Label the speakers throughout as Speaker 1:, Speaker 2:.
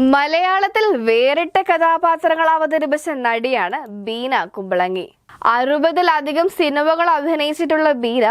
Speaker 1: മലയാളത്തിൽ വേറിട്ട കഥാപാത്രങ്ങൾ അവതരിപ്പിച്ച നടിയാണ് ബീന കുമ്പളങ്ങി. അറുപതിലധികം സിനിമകൾ അഭിനയിച്ചിട്ടുള്ള ബീന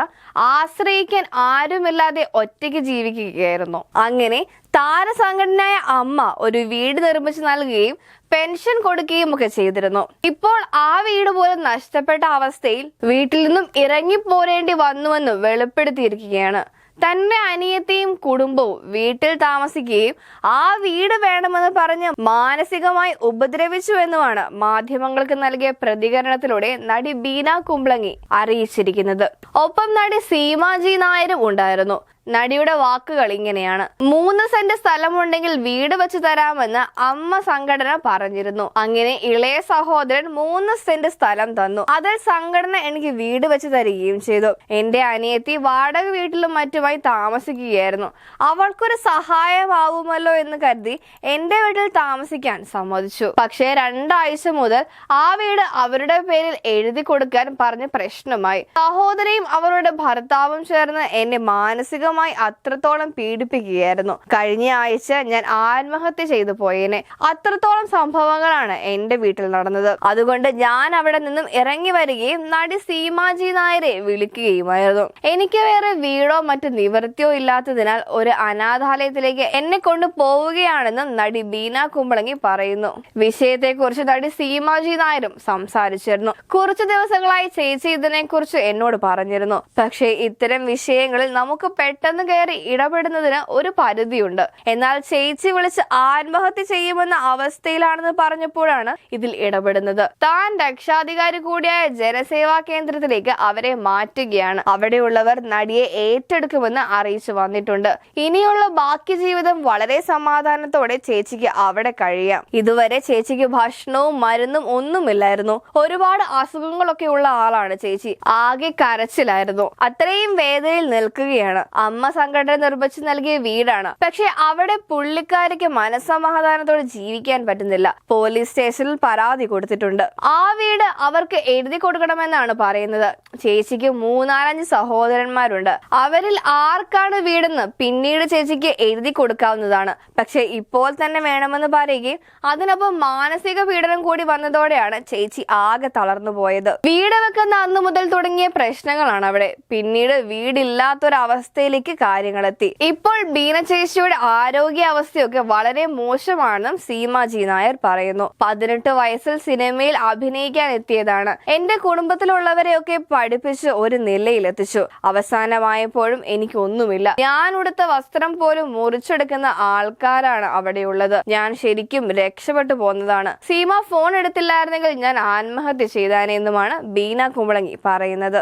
Speaker 1: ആശ്രയിക്കാൻ ആരുമില്ലാതെ ഒറ്റയ്ക്ക് ജീവിക്കുകയായിരുന്നു. അങ്ങനെ താരസംഘടനയായ അമ്മ ഒരു വീട് നിർമ്മിച്ചു നൽകുകയും പെൻഷൻ കൊടുക്കുകയും ഒക്കെ ചെയ്തിരുന്നു. ഇപ്പോൾ ആ വീട് പോലും നഷ്ടപ്പെട്ട അവസ്ഥയിൽ വീട്ടിൽ നിന്നും ഇറങ്ങിപ്പോരേണ്ടി വന്നുവെന്ന് വെളിപ്പെടുത്തിയിരിക്കുകയാണ്. തന്റെ അനിയത്തെയും കുടുംബവും വീട്ടിൽ താമസിക്കുകയും ആ വീട് വേണമെന്ന് പറഞ്ഞ് മാനസികമായി ഉപദ്രവിച്ചു എന്നുമാണ് മാധ്യമങ്ങൾക്ക് നൽകിയ പ്രതികരണത്തിലൂടെ നടി ബീന കുംബ്ലങ്ങി അറിയിച്ചിരിക്കുന്നത്. ഒപ്പം നടി സീമാജി നായരും ഉണ്ടായിരുന്നു. നടിയുടെ വാക്കുകൾ ഇങ്ങനെയാണ്. മൂന്ന് സെന്റ് സ്ഥലമുണ്ടെങ്കിൽ വീട് വെച്ച് തരാമെന്ന് അമ്മ സംഘടന പറഞ്ഞിരുന്നു. അങ്ങനെ ഇളയ സഹോദരൻ മൂന്ന് സെന്റ് സ്ഥലം തന്നു. അതിൽ സംഘടന എനിക്ക് വീട് വെച്ച് തരികയും ചെയ്തു. എന്റെ അനിയത്തി വാടക വീട്ടിലും മറ്റുമായി താമസിക്കുകയായിരുന്നു. അവൾക്കൊരു സഹായമാവുമല്ലോ എന്ന് കരുതി എന്റെ വീട്ടിൽ താമസിക്കാൻ സമ്മതിച്ചു. പക്ഷേ രണ്ടാഴ്ച മുതൽ ആ വീട് അവരുടെ പേരിൽ എഴുതി കൊടുക്കാൻ പറഞ്ഞ് പ്രശ്നമായി. സഹോദരിയും അവരുടെ ഭർത്താവും ചേർന്ന് എന്നെ മാനസികമായി അത്രത്തോളം പീഡിപ്പിക്കുകയായിരുന്നു. കഴിഞ്ഞ ആഴ്ച ഞാൻ ആത്മഹത്യ ചെയ്തു പോയേനെ. അത്രത്തോളം സംഭവങ്ങളാണ് എന്റെ വീട്ടിൽ നടന്നത്. അതുകൊണ്ട് ഞാൻ അവിടെ നിന്നും ഇറങ്ങി വരികയും നടി സീമാജി നായരെ വിളിക്കുകയുമായിരുന്നു. എനിക്ക് വേറെ വീടോ മറ്റു നിവൃത്തിയോ ഇല്ലാത്തതിനാൽ ഒരു അനാഥാലയത്തിലേക്ക് എന്നെ കൊണ്ട് പോവുകയാണെന്നും നടി ബീന കുമ്പളങ്ങി പറയുന്നു. വിഷയത്തെക്കുറിച്ച് നടി സീമാജി നായരും സംസാരിച്ചിരുന്നു. കുറച്ചു ദിവസങ്ങളായി ചേച്ചി ഇതിനെക്കുറിച്ച് എന്നോട് പറഞ്ഞിരുന്നു. പക്ഷേ ഇത്തരം വിഷയങ്ങളിൽ നമുക്ക് പെട്ടെന്ന് കയറി ഇടപെടുന്നതിന് ഒരു പരിധിയുണ്ട്. എന്നാൽ ചേച്ചി വിളിച്ച് ആത്മഹത്യ ചെയ്യുമെന്ന അവസ്ഥയിലാണെന്ന് പറഞ്ഞപ്പോഴാണ് ഇതിൽ ഇടപെടുന്നത്. താൻ രക്ഷാധികാരി കൂടിയായ ജനസേവാ കേന്ദ്രത്തിലേക്ക് അവരെ മാറ്റുകയാണ്. അവിടെയുള്ളവർ നടിയെ ഏറ്റെടുക്കുമെന്ന് അറിയിച്ചു വന്നിട്ടുണ്ട്. ഇനിയുള്ള ബാക്കി ജീവിതം വളരെ സമാധാനത്തോടെ ചേച്ചിക്ക് അവിടെ കഴിയാം. ഇതുവരെ ചേച്ചിക്ക് ഭക്ഷണവും മരുന്നും ഒന്നുമില്ലായിരുന്നു. ഒരുപാട് അസുഖങ്ങളൊക്കെ ഉള്ള ആളാണ് ചേച്ചി. ആകെ കരച്ചിലായിരുന്നു. അത്രയും വേദനയിൽ നിൽക്കുകയാണ്. അമ്മ സംഘടന നിർമ്മിച്ചു നൽകിയ വീടാണ്. പക്ഷെ അവിടെ പുള്ളിക്കാരിക്ക് മനസ്സമാധാനത്തോടെ ജീവിക്കാൻ പറ്റുന്നില്ല. പോലീസ് സ്റ്റേഷനിൽ പരാതി കൊടുത്തിട്ടുണ്ട്. ആ വീട് അവർക്ക് എഴുതി കൊടുക്കണമെന്നാണ് പറയുന്നത്. ചേച്ചിക്ക് മൂന്നാലഞ്ച് സഹോദരന്മാരുണ്ട്. അവരിൽ ആർക്കാണ് വീടെന്ന് പിന്നീട് ചേച്ചിക്ക് എഴുതി കൊടുക്കാവുന്നതാണ്. പക്ഷെ ഇപ്പോൾ തന്നെ വേണമെന്ന് പറയുകയും അതിനൊപ്പം മാനസിക പീഡനം കൂടി വന്നതോടെയാണ് ചേച്ചി ആകെ തളർന്നു പോയത്. വീട് വെക്കുന്ന അന്ന് മുതൽ തുടങ്ങിയ പ്രശ്നങ്ങളാണ് അവിടെ. പിന്നീട് വീടില്ലാത്തൊരവസ്ഥയിലേക്ക് കാര്യങ്ങളെത്തി. ഇപ്പോൾ ബീന ചേച്ചിയുടെ ആരോഗ്യ അവസ്ഥയൊക്കെ വളരെ മോശമാണെന്നും സീമാജി നായർ പറയുന്നു. പതിനെട്ട് വയസ്സിൽ സിനിമയിൽ അഭിനയിക്കാൻ എത്തിയതാണ്. എന്റെ കുടുംബത്തിലുള്ളവരെയൊക്കെ പഠിപ്പിച്ച് ഒരു നിലയിലെത്തിച്ചു. അവസാനമായപ്പോഴും എനിക്കൊന്നുമില്ല. ഞാൻ ഉടുത്ത വസ്ത്രം പോലും മുറിച്ചെടുക്കുന്ന ആൾക്കാരാണ് അവിടെയുള്ളത്. ഞാൻ ശരിക്കും രക്ഷപ്പെട്ടു പോന്നതാണ്. സീമ ഫോൺ എടുത്തില്ലായിരുന്നെങ്കിൽ ഞാൻ ആത്മഹത്യ ചെയ്താനെന്നുമാണ് ബീന കുമ്പളങ്ങി പറയുന്നത്.